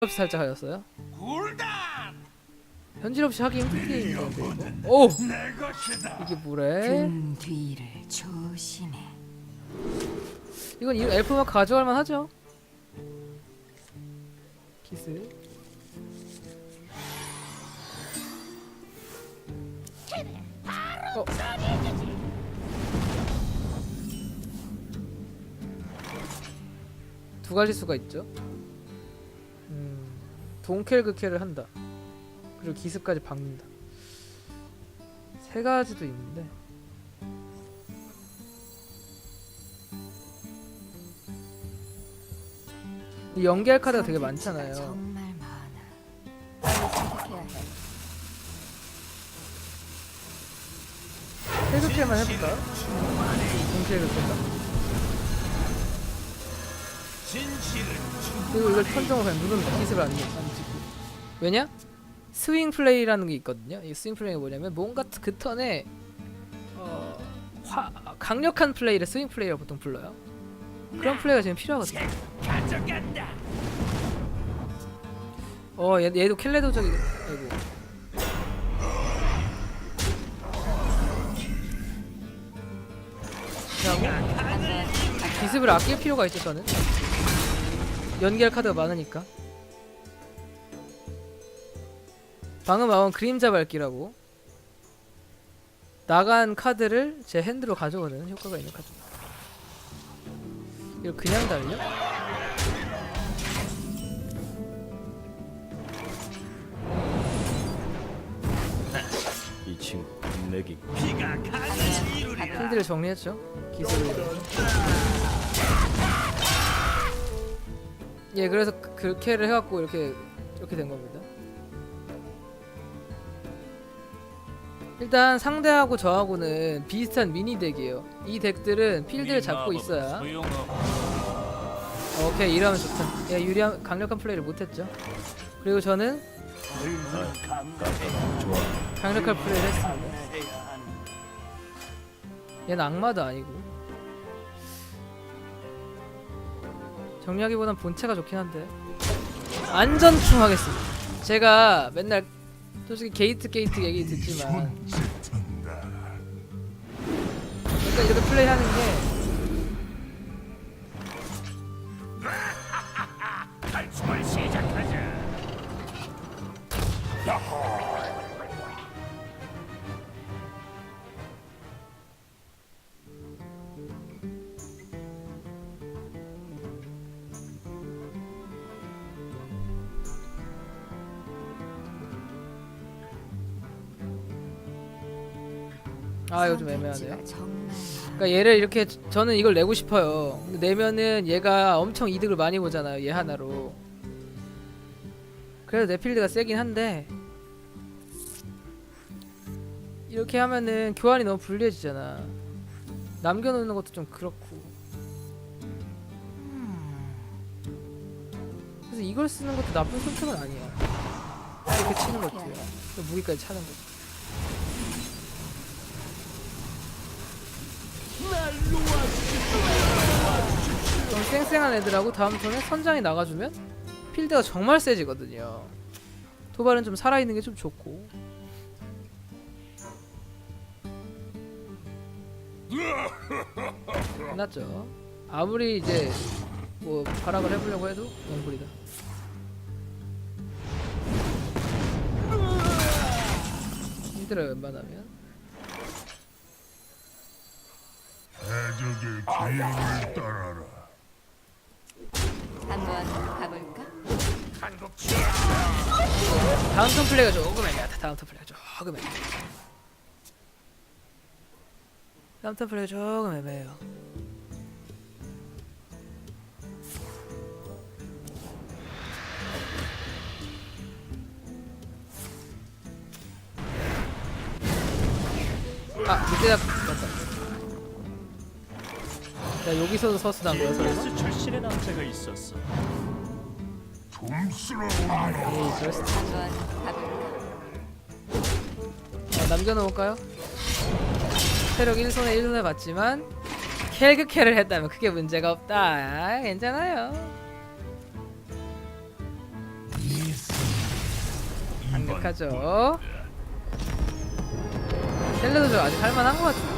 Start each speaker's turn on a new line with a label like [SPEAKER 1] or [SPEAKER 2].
[SPEAKER 1] 없이 살짝 하였어요.
[SPEAKER 2] 굴단
[SPEAKER 1] 현질 없이 하기 힘든 게임인데 이거.
[SPEAKER 2] 오내 것이다.
[SPEAKER 1] 이게 뭐래?
[SPEAKER 3] 등 뒤를 조심해.
[SPEAKER 1] 이건 이 엘프 마크 가져갈 만 하죠. 키스. 어. 두 가지 수가 있죠. 음, 동켈 극켈을 한다. 그리고 기습까지 박는다. 세 가지도 있는데. 이 연계할 카드가 되게 많잖아요.
[SPEAKER 3] 정말 많아. 빨리 선택해야 해.
[SPEAKER 1] 세극킬만 해볼까요? 동시에 극킬까? 그리고 이걸 턴정을 그냥 누르면 기습을 안, 안 찍고. 왜냐? 스윙 플레이라는 게 있거든요. 이 스윙 플레이가 뭐냐면 뭔가 그 턴에 어, 화, 강력한 플레이를 스윙 플레이라고 보통 불러요. 그런 플레이가 지금 필요하거든요. 어 얘, 얘도 켈레도적이 아이고. 그리고 기습을 아낄 필요가 있죠 저는 연계할 카드가 많으니까 방금 나온 그림자 밟기라고 나간 카드를 제 핸드로 가져오는 효과가 있는 카드 이거 그냥 달려?
[SPEAKER 4] 이 친구 내기
[SPEAKER 2] 이루리라.
[SPEAKER 1] 필드를 정리했죠 기술을 예 그래서 그- 그렇게를 해갖고 이렇게 이렇게 된 겁니다. 일단 상대하고 저하고는 비슷한 미니 덱이에요. 이 덱들은 필드를 잡고 있어야 오케이 이러면 좋다. 야 유리한 강력한 플레이를 못했죠. 그리고 저는 강력한 플레이를 했습니다. 얘는 악마도 아니고 정리하기보단 본체가 좋긴 한데. 안전충 하겠습니다. 제가 맨날 솔직히 게이트 게이트 얘기 듣지만. 일단 이렇게 플레이하는 게 아 이거 좀 애매하네요. 그러니까 얘를 이렇게 저는 이걸 내고 싶어요. 내면은 얘가 엄청 이득을 많이 보잖아요. 얘 하나로. 그래서 내 필드가 세긴 한데 이렇게 하면은 교환이 너무 불리해지잖아. 남겨놓는 것도 좀 그렇고. 그래서 이걸 쓰는 것도 나쁜 선택은 아니야. 이렇게 치는 것도요. 또 무기까지 차는 거. 좀 쌩쌩한 애들하고 다음 턴에 선장이 나가주면 필드가 정말 세지거든요. 도발은 좀 살아있는 게 좀 좋고. 끝났죠. 아무리 이제 뭐 발악을 해보려고 해도 영불이다. 힘들어요 웬만하면.
[SPEAKER 5] 대적의 계획을 따라라.
[SPEAKER 3] 한번 가볼까?
[SPEAKER 1] 다음 턴 플레이가 조금 애매하다. 다음 턴 플레이가 조금 애매. 다음 턴 플레이가 조금 애매해요. 아, 밑에다. 야 여기서도 서스 난 거야 설마?
[SPEAKER 4] 출신의 남자가 있었어
[SPEAKER 1] 에이 수도.
[SPEAKER 3] 한번 가볼까?
[SPEAKER 1] 자, 남겨놓을까요? 체력 1손에 1손에 봤지만 켈그캐를 했다면 크게 문제가 없다. 아, 괜찮아요. 강력하죠 셀레도 저 아직 할만한 것 같은데